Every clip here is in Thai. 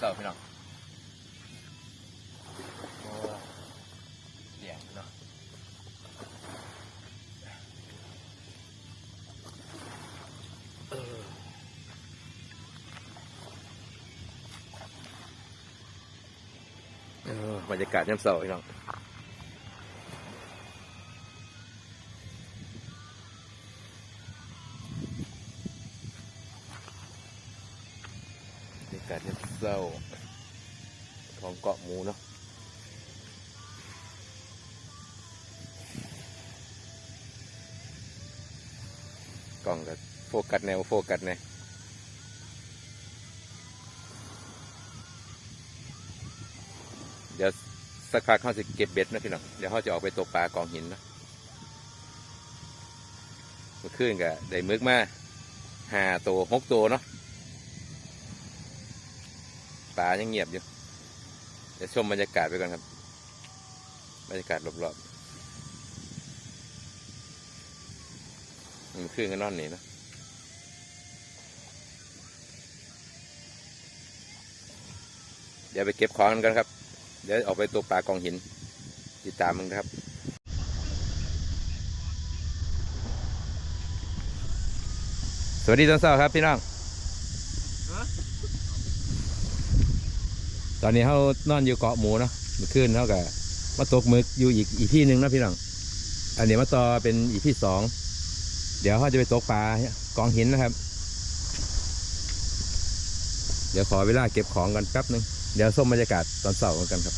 เต่าพี่น้องโอ้เสียงเนาะเออเออบรรยากาศยามเสาร์พี่น้อง ล้องก็โฟกัสแนวโฟกัสแนวเดี๋ยวสักพักเขาจะเก็บเบ็ดนะพี่น้อง เดี๋ยวเขาจะออกไปตกปลากองหินนะมื่อคืนก็ได้มึกมาหาตัวหกตัวเนาะป่ายังเงียบอยู่ เดี๋ยวชมบรรยากาศไปก่อนครับ บรรยากาศรอบๆ มันขึ้นกันนอนนี่เนาะเดี๋ยวไปเก็บของกันครับ เดี๋ยวออกไปตัวปลากองหิน ติดตามมึงครับสวัสดีตอนเช้าครับพี่น้องตอนนี้เขานอนอยู่เกาะหมูเนาะเมื่อคืนเขากับมาตกหมึกอยู่อีกอีกที่หนึ่งนะพี่น้อง อันนี้มาต่อเป็นอีกที่สอง เดี๋ยวเขาจะไปตกปลากองหินนะครับ เดี๋ยวขอเวลาเก็บของกันแป๊บหนึง เดี๋ยวส้มบรรยากาศตอนเสาร์กันครับ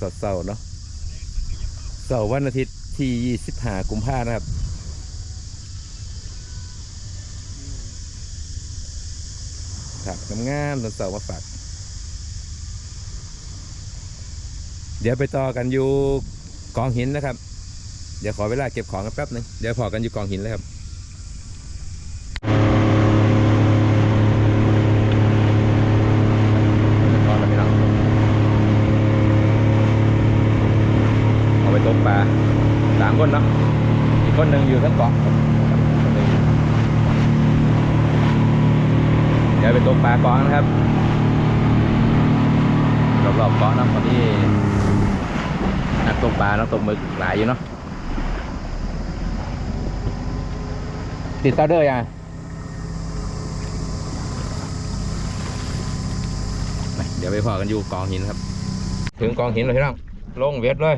สดเสาร์เนาะเสาร์วันอาทิตย์ที่25กุมภาพันธ์นะครับครับงามๆตอนเสาร์มาฝาก เดี๋ยวไปต่อกันอยู่กองหินนะครับ เดี๋ยวขอเวลาเก็บของกันแป๊บหนึงเดี๋ยวพอกันอยู่กองหินเลยครับอองเอาไปตกปลาสามคนเนาะอีกคนหนึ่งอยู่ทั้งเกาะครับคนหนึ่งเดี๋ยวไปตกปลากองนะครับรอบๆเกาะนะตอนนี้ นักตกปลานักตกหมึกหลายอยู่เนาะติดซาวเดอร์ยังไปเดี๋ยวไปพอกันอยู่กองหินครับ ถึงกองหินเลยพี่น้องลงเวทเลย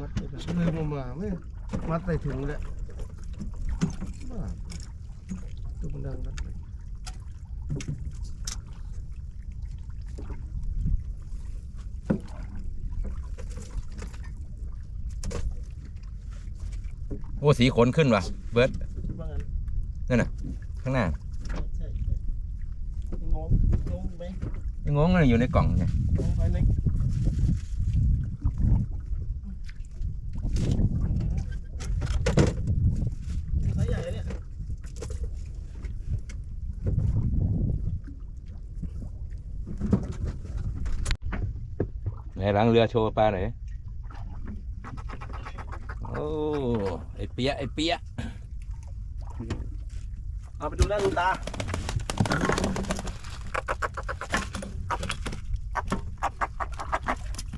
มัดเลยมามาไม่มัดใส่ถุงเลยบ้าตัว มันดังนะโอ้สีขนขึ้นว่ะ เบิร์ดว่างั้นนั่นน่ะ ข้างหน้าใช่งงงงไหมยังงงเลยอยู่ในกล่องเนี่ย งงไปไหนสายใหญ่เนี่ย ไหนล้างเรือโชว์ปลาหน่อยโอ้ไอเปียะไอเปียะเอาไปดูหน้าดูตา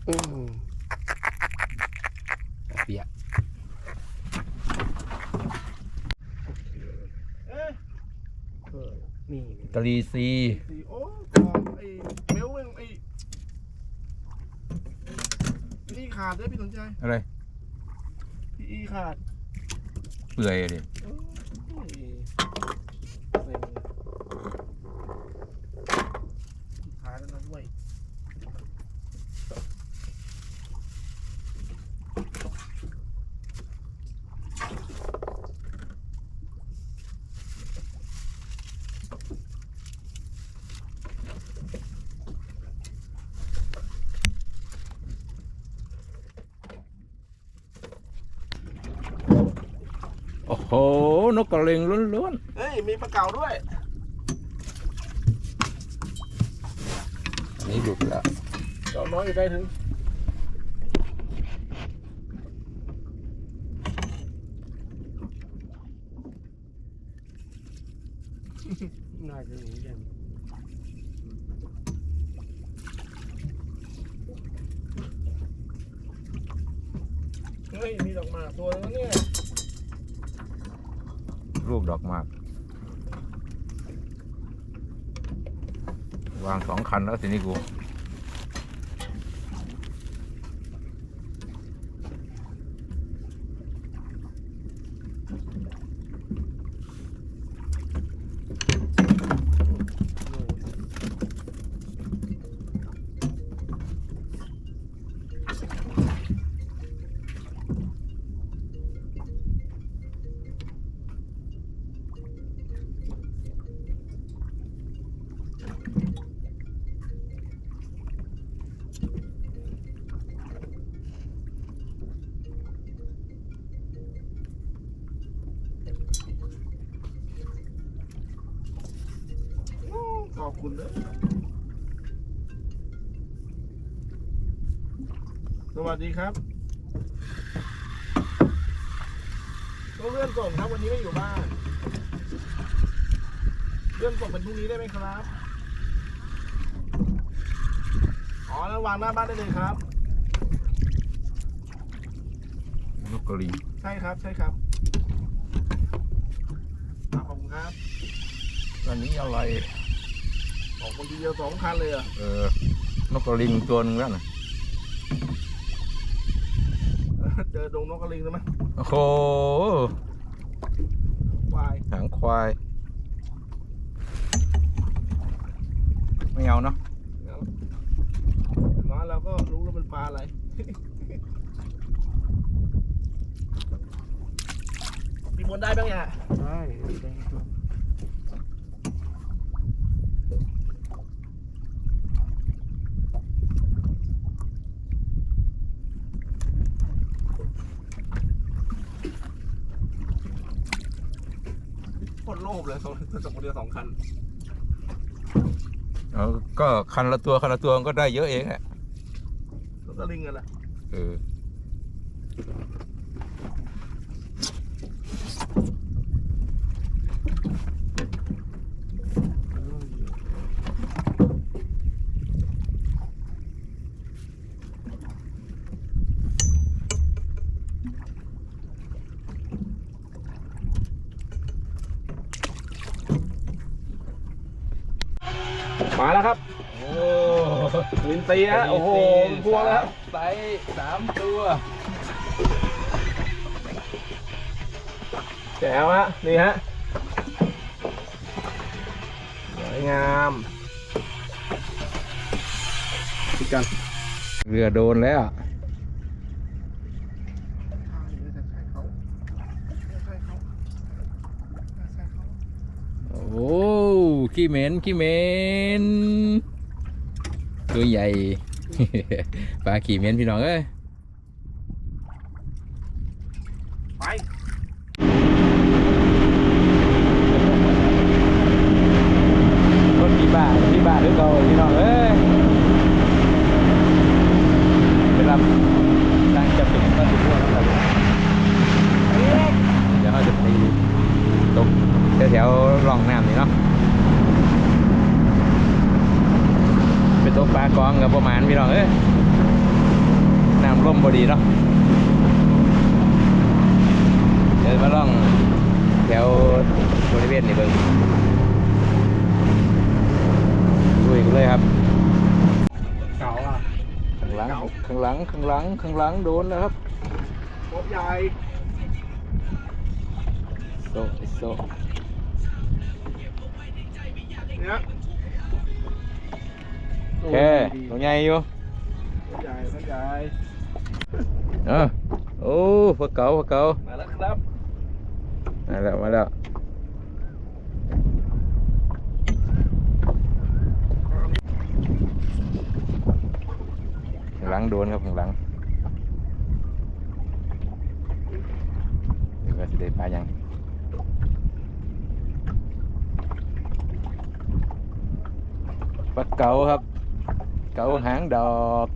อืมเปียะเอ๊ะเออนี่กะลีซี สีโอ้ของไอ้เมลเวงไอ้ นี่ขาดด้วยพี่สนใจอะไร พี่อีขาดเปื่อยดิ โอ้ยเซ็งเลยขาดแล้วนะด้วย โอ้โหนกกระเลงล้วนเฮ้ย มีปลาเก๋าด้วยนี่หลุดแล้วเจ้าน้อยอยู่ได้ถึง น่าจะหนีกันเฮ้ย มีดอกหมากตัวนึงเนี่ย ลูกดอกมาก วางสองคันแล้วทีนี้กู ขอบ คุณเลยสวัสดีครับต้องเลื่อนส่งครับวันนี้ไม่อยู่บ้าน เลื่อนส่งเป็นพรุ่งนี้ได้ไหมครับ อ๋อแล้ววางหน้าบ้านได้เลยครับ นกกระลิงใช่ครับ ใช่ครับอะขอบคุณครับอันนี้อะไร ออกคนทีเดียวสองคันเลยเหรอะเออนกกระลิงตัวหนึงแล้วนะเจอดงนกกระลิงแล้วมั้ยโอ้โหควายหางควาย ไม่เอาเนาะมาเราก็รู้แล้วมันปลาอะไรมีบนได้บ้างเนี่ยได้ คตรโลภเลยส่งส่งคนเดียวสองคันเอาก็คันละตัวคันละตัวมันก็ได้เยอะเองแหละนกกระลิงกันแหละเออ มาแล้วครับ โอ้ลินซีฮะโอ้โหเป็นพวงแล้วไซส์สามตัวแจ๋วฮะ นี่ฮะสวยงามติดกันเรือโดนแล้ว โอ้โห ขี้เหม็นขี้เหม็นตัวใหญ่ ปลาขี้เหม็นพี่น้องเอ้ยไปรถพี่บ้าพี่บ้าหรือเก่าพี่น้องเอ้ยไปรับตั้งจะเป็นก็ถึงพวกแล้วครับเดี๋ยวเราจะไปตกแถวๆร่องน้ำนี่เนาะไป ตกปลากองกับประมาณพี่น้องเอ้ยน้ำร่มพอดีเนาะเดี๋ยวมาล่องแถวบริเวณนี้เบิ่งลุยกันเลยครับเก่าอะข้างหลังข้างหลังข้างหลังข้างหลังโดนแล้วครับโคตรใหญ่โซไอ้โซเนี่ยโอ เคตัวใหญ่อยู่โคตรใหญ่โคตรใหญ่เออโอ้พวกเก่าพวกเก่ามาแล้วครับมาแล้วมาแล้วข้างหลังโดนครับข้างหลังเดี๋ยวก็จะได้ปลายังปลาเก๋าครับ เกาหางดอก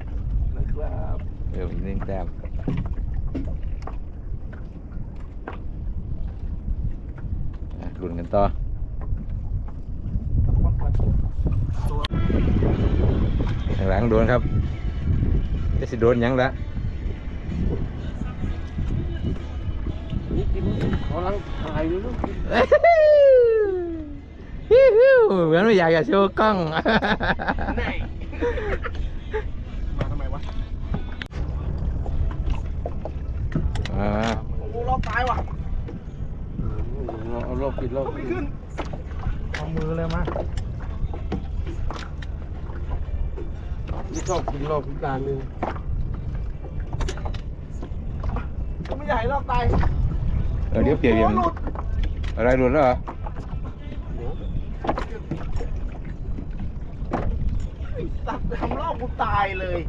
นะครับเอออีกหนึ่งแต้มอะลุ้ นกันต่อข้างหลังโดนครับจะสิโดนหยังละกำลังถ่ายอยู่ลูกฮิวฮิวเหมือนไม่อยากจะโชว์กล้องมาทำไมวะอ่าโอ้รอบตายว่ะเอารอบปิดรอบไม่ขึ้นเอามือเลยมาไม่ชอบกินรอบพิการเลยก็ไม่อยากให้รอบตายเออเดี๋ยวเปลี่ยนเปลี่ยนหลุด อะไรหลุดแล้วเหรอไอ้สัตว์ทำรอบกูตายเลย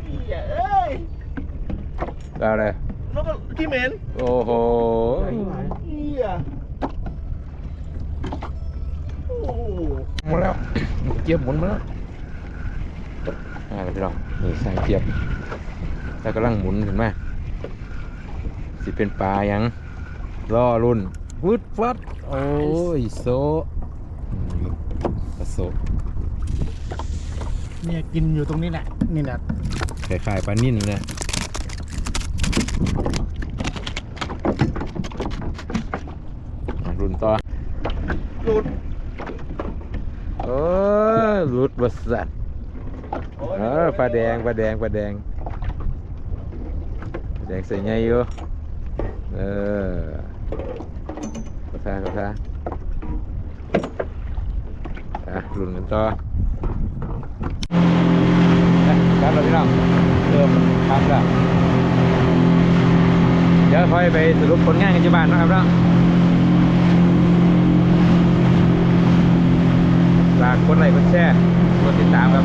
เหี้ยเอ้ย แล้ว อะไรแล้วก็ที่เหม็นโอ้โหเหี้ยโอ้โหหมดแล้วเจี๊ยบหมุนมาแล้วอ่าพี่น้องนี่สายเจี๊ยบแล้วกำลังหมุนเห็นไหมสิเป็นปลายังล่อรุ่นวึดฟัดโอ้ยโซอืมปลาโซเนี่ยกินอยู่ตรงนี้แหละนี่แหละคล้ายๆปลานิ่นนะอะรุ่นต่อหลุดโอ้ยหลุดบสัตเออปลาแดงปลาแดงปลาแดงปลาแดงใส่ไงอยู่ เออกระทากระทาอะรุ่นกันต่ออะครับเราพี่น้องเริ่มทำแล้วเดี๋ยวค่อยไปสรุปผลงานกันที่บ้านนะครับเนาะฝากกดไลค์กดแชร์กดติดตามครับ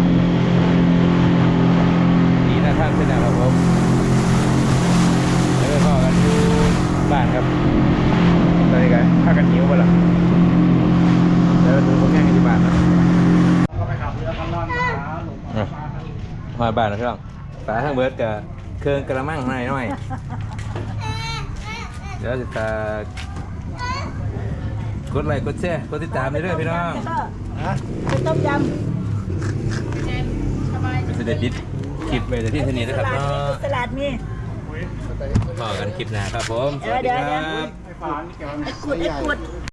ดีนะท่านเป็นนะครับผมแล้วก็กันอยู่บ้านครับตอนนี้ก็พากันหิวไปละเดี๋ยวดูผลงานกันที่บ้านนะก็ไปขับเรือกันนอนมาหาหลวงพ่อปลากันมาบ้านนะพี่น้องปลาทั้งเบิร์ดกับเครื่องกระมังหน่อยหน่อย เดี๋ยวจะตากดไลค์กดแชร์กดติดตามไปเรื่อยพี่น้องเป็นต้มยเป็นเสด็จดิดคลิปไปแต่ที่เทนีำนะครับเนาะสลัดมีต่อกันคลิปหน้าครับผมสเดี๋วัยวสดีเดี๋ยวครับไอ้ฝานี่แกมันไอ้กุดไอ้กุด